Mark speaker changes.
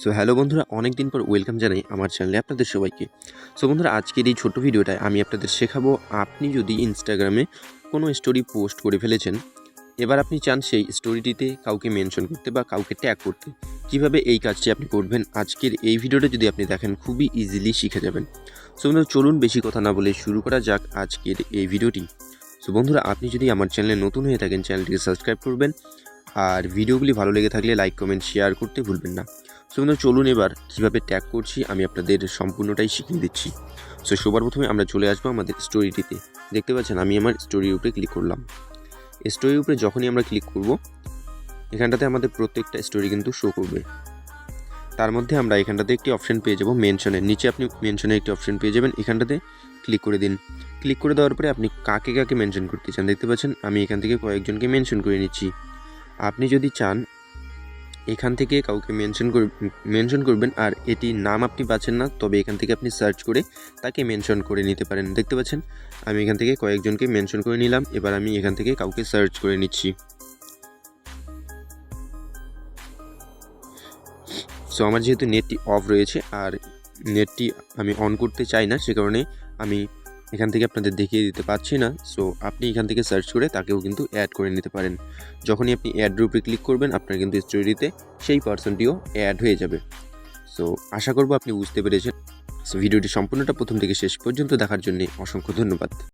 Speaker 1: So hello বন্ধুরা অনেক দিন পর ওয়েলকাম জানাই আমার চ্যানেলে আপনাদের সবাইকে। সো বন্ধুরা, আজকের এই ছোট্ট ভিডিওটায় আমি আপনাদের শেখাবো, আপনি যদি ইনস্টাগ্রামে কোনো স্টোরি পোস্ট করে ফেলেছেন, এবার আপনি চান সেই স্টোরিটিতে কাউকে মেনশন করতে বা কাউকে ট্যাগ করতে। কীভাবে এই কাজটি আপনি করবেন, আজকের এই ভিডিওটা যদি আপনি দেখেন, খুবই ইজিলি শিখে যাবেন। সো বন্ধুরা, চলুন বেশি কথা না বলে শুরু করা যাক আজকের এই ভিডিওটি। সো বন্ধুরা, আপনি যদি আমার চ্যানেলে নতুন হয়ে থাকেন চ্যানেলটিকে সাবস্ক্রাইব করবেন। আর ভিডিওগুলি ভালো লেগে থাকলে লাইক কমেন্ট শেয়ার করতে ভুলবেন না। সো চলুন এবার কীভাবে ট্যাগ করছি, আমি আপনাদের সম্পূর্ণটাই শিখিয়ে দিচ্ছি। সো সবার প্রথমে আমরা চলে আসব আমাদের স্টোরিটিতে দেখতে পাচ্ছেন, আমি আমার স্টোরির উপরে ক্লিক করলাম। স্টোরির উপরে যখনই আমরা ক্লিক করব, এখানটাতে আমাদের প্রত্যেকটা স্টোরি কিন্তু শো করবে। তার মধ্যে আমরা এখানটাতে একটি অপশন পেয়ে যাব মেনশনের নিচে আপনি মেনশনের একটি অপশন পেয়ে যাবেন, এখানটাতে ক্লিক করে দিন। ক্লিক করে দেওয়ার পরে আপনি কাকে কাকে মেনশন করতে চান? দেখতে পাচ্ছেন, আমি এখান থেকে কয়েকজনকে মেনশন করে নিচ্ছি। আপনি যদি চান এখান থেকে কাউকে মেনশন কর মেনশন করবেন আর এটির নাম আপনি পাচ্ছেন না, তবে এখান থেকে আপনি সার্চ করে তাকে মেনশন করে নিতে পারেন। দেখতে পাচ্ছেন? আমি এখান থেকে কয়েকজনকে মেনশন করে নিলাম, এবার আমি এখান থেকে কাউকে সার্চ করে নিচ্ছি। সো আমার যেহেতু নেটটি অফ রয়েছে, আর নেটটি আমি অন করতে চাই না, সে কারণে আমি এখান থেকে আপনাদের দেখিয়ে দিতে পারছি না। সো আপনি এখান থেকে সার্চ করে তাকেও কিন্তু অ্যাড করে নিতে পারেন। যখনই আপনি অ্যাড রূপে ক্লিক করবেন, আপনার কিন্তু স্টোরিতে সেই পার্সনটিও অ্যাড হয়ে যাবে। সো আশা করব আপনি বুঝতে পেরেছেন। ভিডিওটি সম্পূর্ণটা প্রথম থেকে শেষ পর্যন্ত দেখার জন্য অসংখ্য ধন্যবাদ।